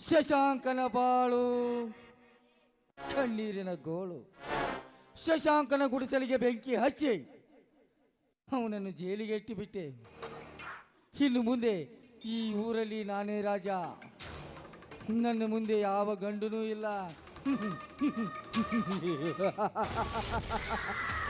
ಶಶಾಂಕನ ಬಾಳು ಕಣ್ಣೀರಿನ ಗೋಳು, ಶಶಾಂಕನ ಗುಡಿಸಲಿಗೆ ಬೆಂಕಿ ಹಚ್ಚಿ, ಅವನನ್ನು ಜೈಲಿಗೆ ಇಟ್ಟುಬಿಟ್ಟೆ ಇನ್ನು ಮುಂದೆ ಈ ಊರಲ್ಲಿ ನಾನೇ ರಾಜ. ನನ್ನ ಮುಂದೆ ಯಾವ ಗಂಡನೂ ಇಲ್ಲ.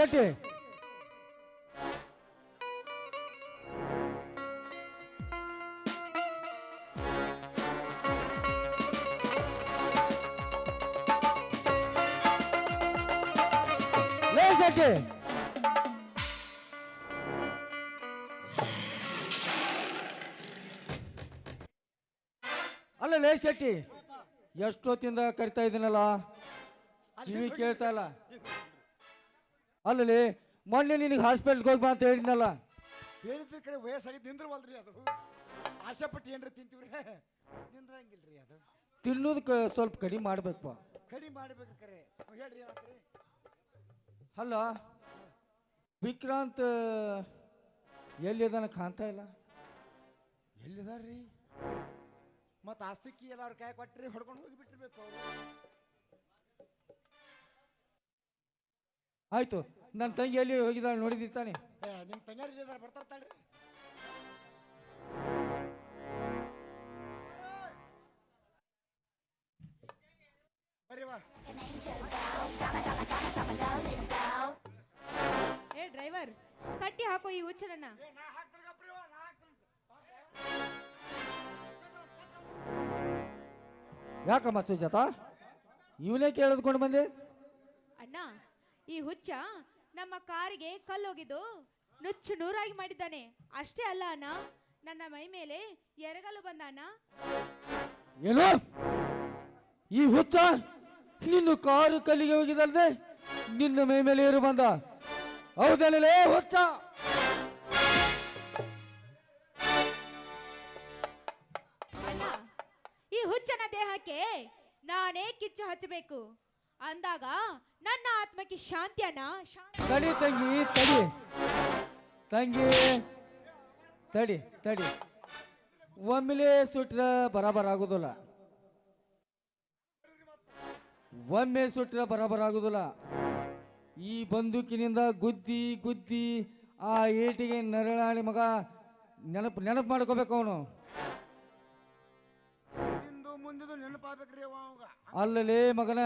ಶೆಟ್ಟಿ. ಲೇ ಶೆಟ್ಟಿ. ಅಲ್ಲ ಲೇ ಶೆಟ್ಟಿ ಎಷ್ಟೊತ್ತಿಂದ ಕರಿತಾ ಇದ್ದೀನಲ್ಲ ಕಿವಿ ಕೇಳ್ತಾ ಇಲ್ಲ. ಅಲ್ಲಲ್ಲಿ ಮೊನ್ನೆ ನಿನಗೆ ಹಾಸ್ಪಿಟ್ಲ್ಗೆ ಹೋಗಿ ಬಾ ಅಂತ ಹೇಳಿದ್ನಲ್ಲ. ಹೇಳಿದ್ರ ಕಡೆ ವಯಸ್ಸಾಗಿ ನಿಂದ್ರವಲ್ರಿ ಅದು. ಆಸೆ ಪಟ್ಟು ಏನ್ರಿ ತಿಂತೀವ್ರಿ? ತಿಂದ್ರಂಗಿಲ್ರಿ ಅದು. ತಿನ್ನೋದಕ್ಕೆ ಸ್ವಲ್ಪ ಕಡಿಮೆ ಮಾಡ್ಬೇಕು ಕಡಿಮೆ ಮಾಡ್ಬೇಕು ಕರೆ. ಹೇಳ್ರಿ ಏನಾತ್ರಿ ಅಲ್ಲ ವಿಕ್ರಾಂತ್ ಎಲ್ಲಿದಾನ ಕಾಣ್ತಾ ಇಲ್ಲ. ಎಲ್ಲಿದಾರ್ರಿ? ಮತ್ತೆ ಆಸ್ತಿಕಿ ಎಲ್ಲ ಅವ್ರ ಕೈ ಕೊಟ್ರಿ ಹೊಡ್ಕೊಂಡು ಹೋಗಿ ಬಿಟ್ಟಿರ್ಬೇಕು ಅವ್ರು. ಆಯ್ತು. ನನ್ನ ತಂಗಿ ಎಲ್ಲಿ ಹೋಗಿದ್ದಾಳೆ ನೋಡಿದಿತ್ತಾನೆ ಏ ನಿಮ್ಮ ತಂಗಿ ಇಲ್ಲಿದಾರ ಬರ್ತಾರ ತಾಳ್ರಿ ಬರ್ರಿ ವಾ ಏ ಡ್ರೈವರ್ ಕಟ್ಟಿ ಹಾಕೋ ಈ ಹುಚ್ಚನನ್ನ. ನಾ ಹಾಕ್ತೀನಿ ಗಪ್ರಿ ವಾ, ನಾ ಹಾಕ್ತೀನಿ. ಯಾಕಮ್ಮ ಸುಜಾತ? ಇವನೇ ಕೇಳಿದ್ಕೊಂಡು ಬಂದೆ? ಈ ಹುಚ್ಚ ನಮ್ಮ ಕಾರಿಗೆ ಕಲ್ಲೋಗಿದ್ದು ನುಚ್ಚು ನೂರಾಗಿ ಮಾಡಿದ್ದಾನೆ. ಅಷ್ಟೇ ಅಲ್ಲ ಅಣ್ಣ ನನ್ನ ಮೈ ಮೇಲೆ ಎರಗಲು ಬಂದ ಅಣ್ಣ. ಏನು? ಈ ಹುಚ್ಚ ನಿನ್ನ ಕಾರು ಕಲ್ಲಿಗೆ ಹೋಗಿದಲ್ದೆ ನಿನ್ನ ಮೈ ಮೇಲೆ ಏರು ಬಂದ. ಹೌದಲ್ಲೇ ಹುಚ್ಚ? ಅಣ್ಣ ಈ ಹುಚ್ಚನ ದೇಹಕ್ಕೆ ನಾನೇ ಕಿಚ್ಚು ಹಚ್ಚಬೇಕು. ಅಂದಾಗ ನನ್ನ ಆತ್ಮಕ್ಕೆ ಶಾಂತಿ ಅಣ್ಣ ಶಾಂತಿ ತಡಿ ತಂಗಿ ತಡಿ. ತಂಗಿ ತಡಿ ತಡಿ. ಒಮ್ಮೆಲೆ ಸುಟ್ರ ಬರಾಬರ್ ಆಗುದಿಲ್ಲ. ಒಮ್ಮೆ ಸುಟ್ರ ಬರಾಬರ್ ಆಗುದಿಲ್ಲ. ಈ ಬಂದೂಕಿನಿಂದ ಗುದ್ದಿ ಗುದ್ದಿ ಆ ಏಟಿಗೆ ನರಳಾಳಿ ಮಗ ನೆನಪು ನೆನಪು ಮಾಡ್ಕೋಬೇಕು ಅವನು. ಅಲ್ಲಲೇ ಮಗನ.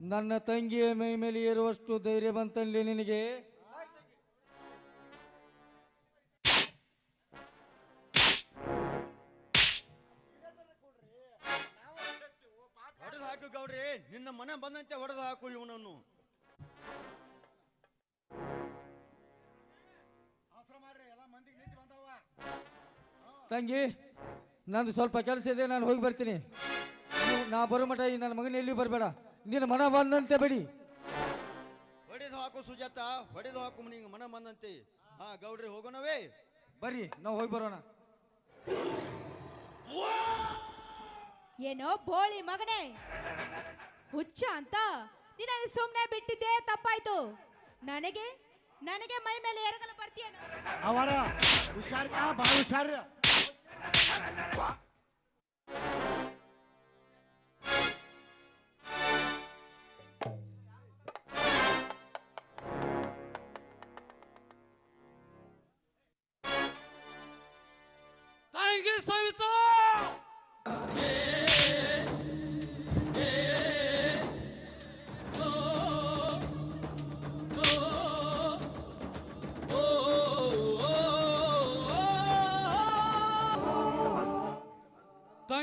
ನನ್ನ ತಂಗಿಯ ಮೈ ಮೇಲೆ ಏರುವಷ್ಟು ಧೈರ್ಯ ಬಂತಲ್ಲಿ ನಿನಗೆ? ಹೊಡೆದು ಹಾಕು ಗೌಡ್ರಿ. ನಿನ್ನ ಮನೆ ಬಂದಂತೆ ಹೊಡೆದು ಹಾಕು ಇವನನ್ನು. ತಂಗಿ ನಂದು ಸ್ವಲ್ಪ ಕೆಲಸ ಇದೆ ನಾನು ಹೋಗಿ ಬರ್ತೀನಿ. ನಾ ಬರೋ ಮಟ ಈ ನನ್ನ ಮಗನ ಎಲ್ಲಿ ಬರಬೇಡ. ನಿನ್ನ ಮನ ಬಂದಂತೆ ಬಡಿ. ಹೊಡೆದು ಹಾಕು ಸುಜಾತ ಹೊಡೆದು ಹಾಕು ನಿಂಗೆ ಮನ ಬಂದಂತೆ. ಹಾ ಗೌಡ್ರಿ ಹೋಗೋಣವೇ? ಬರ್ರಿ ನಾವು ಹೋಗಿ ಬರೋಣ. ಏನೋ ಬೋಳಿ ಮಗನೇ. ಹುಚ್ಚ ಅಂತ. ನೀನು ಸುಮ್ಮನೆ ಬಿಟ್ಟಿದ್ದೆ ತಪ್ಪಾಯ್ತು. ನನಗೆ ನನಗೆ ಮೈ ಮೇಲೆ ಎರಗಲು ಬರ್ತೀಯ ಅವರ ಹುಷಾರ್ ಭಾಳ ಹುಷಾರ್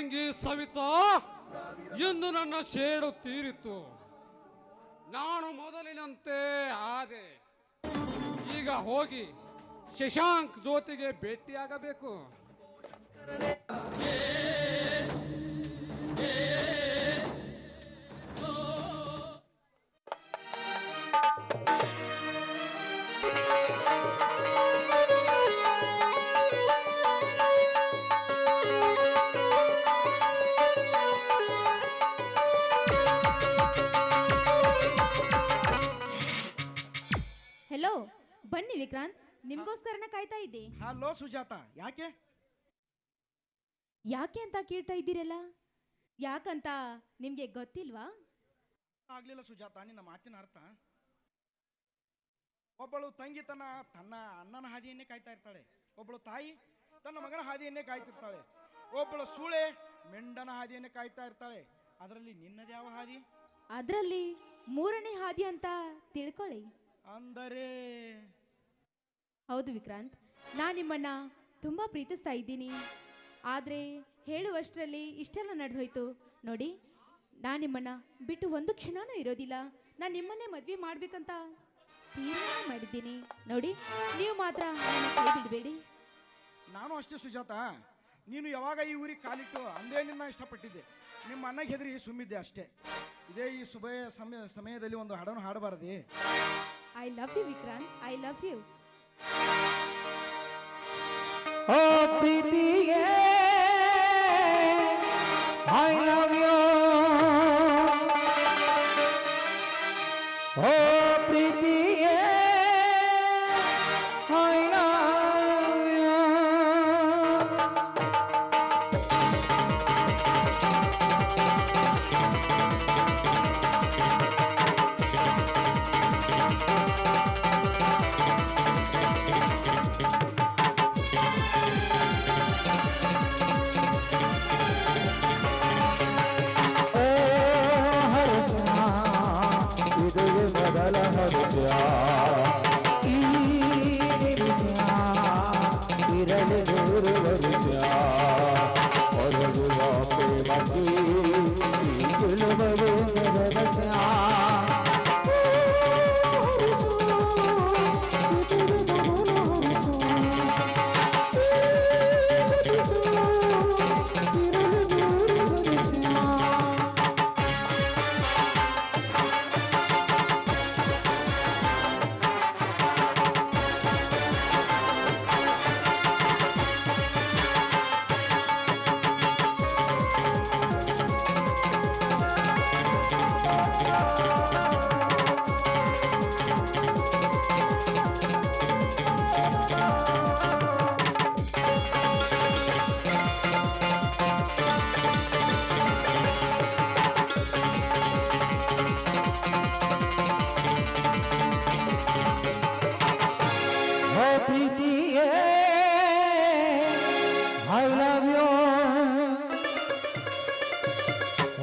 ಸವಿತಾ ಎಂದು ನನ್ನ ಶೇಡು ತೀರಿತು. ನಾನು ಮೊದಲಿನಂತೆ ಆದೆ. ಈಗ ಹೋಗಿ ಶಶಾಂಕ್ ಜ್ಯೋತಿಗೆ ಭೇಟಿಯಾಗಬೇಕು. ವಿಕ್ರಾಂತ್ ನಿಮ್ಗೋಸ್ಕರನ ಕಾಯ್ತಾ ಇದ್ದೆ? ಹಲೋ ಸುಜಾತ ಯಾಕೆ? ಯಾಕೆ ಅಂತ ಕೇಳ್ತಾ ಇದ್ದೀರಲ್ಲ? ಯಾಕಂತ ನಿಮ್ಗೆ ಗೊತ್ತಿಲ್ವಾ? ಆಗ್ಲಿಲ್ಲ ಸುಜಾತ ನಿನ್ನ ಮಾತಿನ ಅರ್ಥ. ಒಬ್ಬಳು ತಂಗಿ ತನ್ನ ತನ್ನ ಅಣ್ಣನ ಹಾದಿಯನ್ನೇ ಕಾಯ್ತಾ ಇರ್ತಾಳೆ. ಒಬ್ಬಳು ತಾಯಿ ತನ್ನ ಮಗನ ಹಾದಿಯನ್ನೇ ಕಾಯ್ತಿರ್ತಾಳೆ. ಒಬ್ಬಳು ಸೂಳೆ ಮೆಂಡನ ಹಾದಿಯನ್ನೇ ಕಾಯ್ತಾ ಇರ್ತಾಳೆ. ಅದರಲ್ಲಿ ನಿನ್ನದು ಯಾವ ಹಾದಿ? ಅದರಲ್ಲಿ ಮೂರನೇ ಹಾದಿ ಅಂತ ತಿಳ್ಕೊಳ್ಳಿ. ಅಂದರೆ ಹೌದು ವಿಕ್ರಾಂತ್. ನಾನು ನಿಮ್ಮನ್ನ ತುಂಬಾ ಪ್ರೀತಿಸ್ತಾ ಇದ್ದೀನಿ. ಆದರೆ ಹೇಳುವಷ್ಟರಲ್ಲಿ ಇಷ್ಟೆಲ್ಲ ನಡೆದೋಯ್ತು. ನೋಡಿ ನಾನು ನಿಮ್ಮನ್ನ ಬಿಟ್ಟು ಒಂದು ಕ್ಷಣನೂ ಇರೋದಿಲ್ಲ. ನಾನು ನಿಮ್ಮನ್ನೇ ಮದ್ವೆ ಮಾಡ್ಬೇಕಂತ ತೀರ್ಮಾನ ಮಾಡಿದ್ದೀನಿ. ನೋಡಿ ನೀವು ಮಾತ್ರ ಬಿಡಬೇಡಿ. ನಾನು ಅಷ್ಟೇ ಸುಜಾತ. ನೀನು ಯಾವಾಗ ಈ ಊರಿಗೆ ಕಾಲಿಟ್ಟು ಅಂದೇ ನಿನ್ನ ಇಷ್ಟಪಟ್ಟಿದ್ದೆ. ನಿಮ್ಮ ಅಣ್ಣಗೆ ಹೆದರಿ ಸುಮ್ಮಿದ್ದೆ ಅಷ್ಟೇ. ಇದೇ ಈ ಶುಭ ಸಮಯ ಸಮಯದಲ್ಲಿ ಒಂದು ಹಾಡನ್ನು ಹಾಡಬಾರದೆ. I love you Vikrant. I love you ও প্রীতি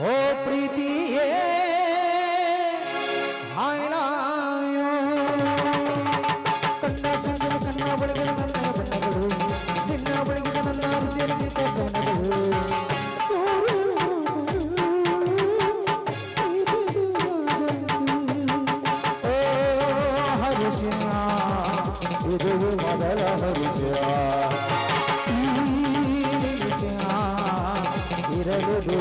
ಓ ಪ್ರೀತಿಯೇ ಐ ಲವ್ ಯು ಕಣ್ಣ ಚಂದನ ಕಣ್ಣ ಬಳಿಗಿದ ನನ್ನ ಬಣ್ಣಗಳು ನಿನ್ನ ಬಳಿಗಿದ ನನ್ನ ಹೃದಯದ ಕವನಗಳು ಓ ಹರುಷ ಇದು ಮೊದಲ ಹರುಷ ಈ ನಿಮಿಷ ಇರಲು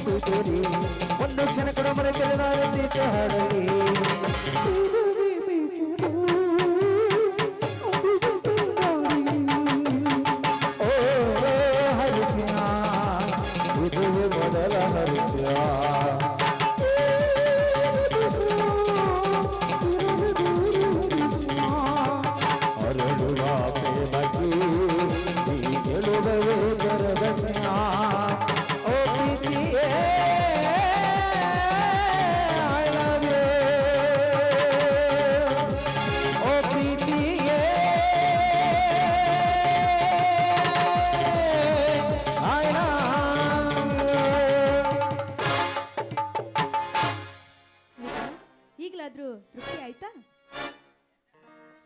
ಐ ಲವ್ ಯು ಮಳೆ ಗಾಳಿ ನಡುಗು ಚಳಿ ನಮ್ಮ ತೋರಿ ಒಂದು ಕ್ಷಣ ಕೂಡ ಮನೆ ಕೆಳಗೆ ಹಾಡಲಿ ಓ ಹರಿಸಿನ ಇದುವೆ ಮೊದಲ ಹರಿಸಿನ ಅರಳುವ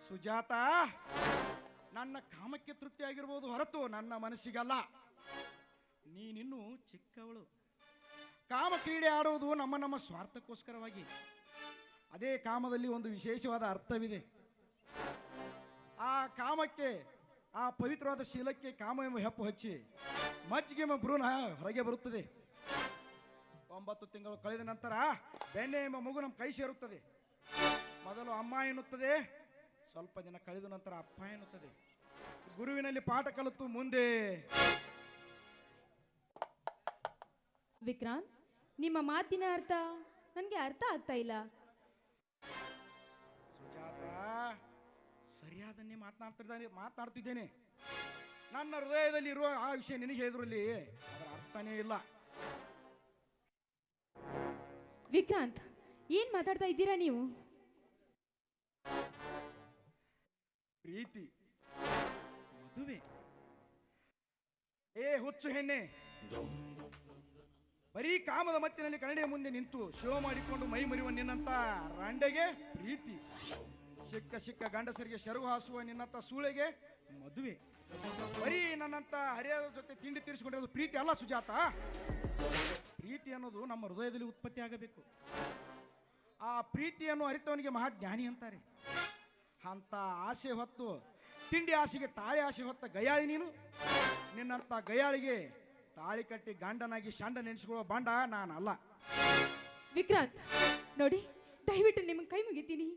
ಸುಜಾತ, ನನ್ನ ಕಾಮಕ್ಕೆ ತೃಪ್ತಿ ಆಗಿರ್ಬೋದು ಹೊರತು ನನ್ನ ಮನಸ್ಸಿಗಲ್ಲ. ನೀನಿನ್ನು ಚಿಕ್ಕವಳು. ಕಾಮ ಕ್ರೀಡೆ ಆಡುವುದು ನಮ್ಮ ನಮ್ಮ ಸ್ವಾರ್ಥಕ್ಕೋಸ್ಕರವಾಗಿ. ಅದೇ ಕಾಮದಲ್ಲಿ ಒಂದು ವಿಶೇಷವಾದ ಅರ್ಥವಿದೆ. ಆ ಕಾಮಕ್ಕೆ, ಆ ಪವಿತ್ರವಾದ ಶೀಲಕ್ಕೆ ಕಾಮ ಎಂಬ ಹೆಪ್ಪು ಹಚ್ಚಿ, ಮಜ್ಜಿಗೆ ಭ್ರೂಣ ಹೊರಗೆ ಬರುತ್ತದೆ. ಒಂಬತ್ತು ತಿಂಗಳು ಕಳೆದ ನಂತರ ಬೆಣ್ಣೆ ಎಂಬ ಮಗು ನಮ್ಮ ಕೈ ಸೇರುತ್ತದೆ. ಮೊದಲು ಅಮ್ಮ ಎನ್ನುತ್ತದೆ ಸ್ವಲ್ಪ ದಿನ ಕಳೆದ ನಂತರ ಅಪ್ಪ ಎನ್ನುತ್ತದೆ. ಗುರುವಿನಲ್ಲಿ ಪಾಠ ಕಲಿತು ಮುಂದೆ. ವಿಕ್ರಾಂತ್ ನಿಮ್ಮ ಮಾತಿನ ಅರ್ಥ ನನಗೆ ಅರ್ಥ ಆಗ್ತಾ ಇಲ್ಲ. ಸುಜಾತ ಸರಿಯಾದನ್ನೇ ಮಾತನಾಡ್ತಿದ್ದಾನೆ ಮಾತನಾಡ್ತಿದ್ದೇನೆ. ನನ್ನ ಹೃದಯದಲ್ಲಿ ಇರುವ ಆ ವಿಷಯ ನಿನಗೆ ಹೇಳಿದ್ರಲ್ಲಿ ಅದರ ಅರ್ಥನೇ ಇಲ್ಲ. ವಿಕ್ರಾಂತ್ ಏನ್ ಮಾತಾಡ್ತಾ ಇದ್ದೀರಾ ನೀವು? ಪ್ರೀತಿ. ಮದುವೆ. ಏ, ಹುಚ್ಚು ಹೆಣ್ಣೆ. ಬರೀ ಕಾಮದ ಮತ್ತಿನಲ್ಲಿ ಕನ್ನಡಿಯ ಮುಂದೆ ನಿಂತು ಶಿವ ಮಾಡಿಕೊಂಡು ಮೈ ಮರಿಯುವ ನಿನ್ನಂತ ರಾಂಡೆಗೆ ಪ್ರೀತಿ. ಸಿಕ್ಕ ಸಿಕ್ಕ ಗಂಡಸರಿಗೆ ಶರು ಹಾಸುವ ನಿನ್ನಂತ ಸೂಳೆಗೆ ಮದುವೆ. ಬರೀ ನನ್ನಂತ ಹರಿಯರ ಜೊತೆ ತಿಂಡಿ ತೀರಿಸಿಕೊಂಡಿರೋದು ಪ್ರೀತಿ ಅಲ್ಲ ಸುಜಾತ. ಪ್ರೀತಿ ಅನ್ನೋದು ನಮ್ಮ ಹೃದಯದಲ್ಲಿ ಉತ್ಪತ್ತಿ ಆಗಬೇಕು. ಆ ಪ್ರೀತಿಯನ್ನು ಅರಿತವನಿಗೆ ಮಹಾಜ್ಞಾನಿ ಅಂತಾರೆ. ಅಂತ ಆಸೆ ಹೊತ್ತು ತಿಂಡಿ ಆಸೆಗೆ ತಾಳಿ ಆಸೆ ಹೊತ್ತ ಗಯಾಳಿ ನೀನು. ನಿನ್ನಂತ ಗಯಾಳಿಗೆ ತಾಳಿ ಕಟ್ಟಿ ಗಂಡನಾಗಿ ಶಾಂಡ ನೆನೆಸ್ಕೊಳ್ಳೋ ಬಂಡ ನಾನಲ್ಲ. ವಿಕ್ರಾಂತ್ ನೋಡಿ ದಯವಿಟ್ಟು ನಿಮ್ಗೆ ಕೈ ಮುಗಿತೀನಿ.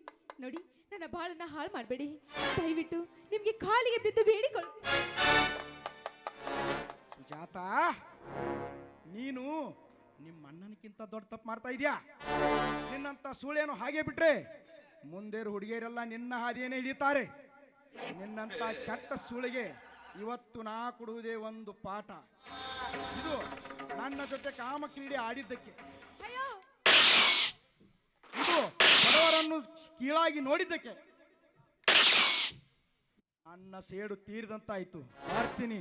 ನೋಡಿ ನನ್ನ ಬಾಳನ್ನ ಹಾಳು ಮಾಡಬೇಡಿ. ದಯವಿಟ್ಟು ನಿಮಗೆ ಕಾಲಿಗೆ ಬಿದ್ದು ಬೇಡಿಕೊಳ್ಳಿ. ಸುಜಾತ ನೀನು ನಿಮ್ಮ ಅಣ್ಣನಕ್ಕಿಂತ ದೊಡ್ಡ ತಪ್ಪು ಮಾಡ್ತಾ ಇದೀಯಾ? ನಿನ್ನಂತ ಸುಳೇನು ಹಾಗೆ ಬಿಟ್ರೆ ಮುಂದೇರು ಹುಡುಗಿಯರೆಲ್ಲ ನಿನ್ನ ಹಾದಿಯನ್ನೇ ಹಿಡಿತಾರೆ ನಿನ್ನಂತ ಕೆಟ್ಟ ಸುಳಿಗೆ ಇವತ್ತು ನಾ ಕೊಡುವುದೇ ಒಂದು ಪಾಠ. ಇದು ನನ್ನ ಜೊತೆ ಕಾಮ ಕ್ರೀಡೆ ಆಡಿದ್ದಕ್ಕೆ ಇದು ಬಡವರನ್ನು ಕೀಳಾಗಿ ನೋಡಿದ್ದಕ್ಕೆ. ಅನ್ನ ಸೇಡು ತೀರಿದಂತಾಯ್ತು. ಬರ್ತೀನಿ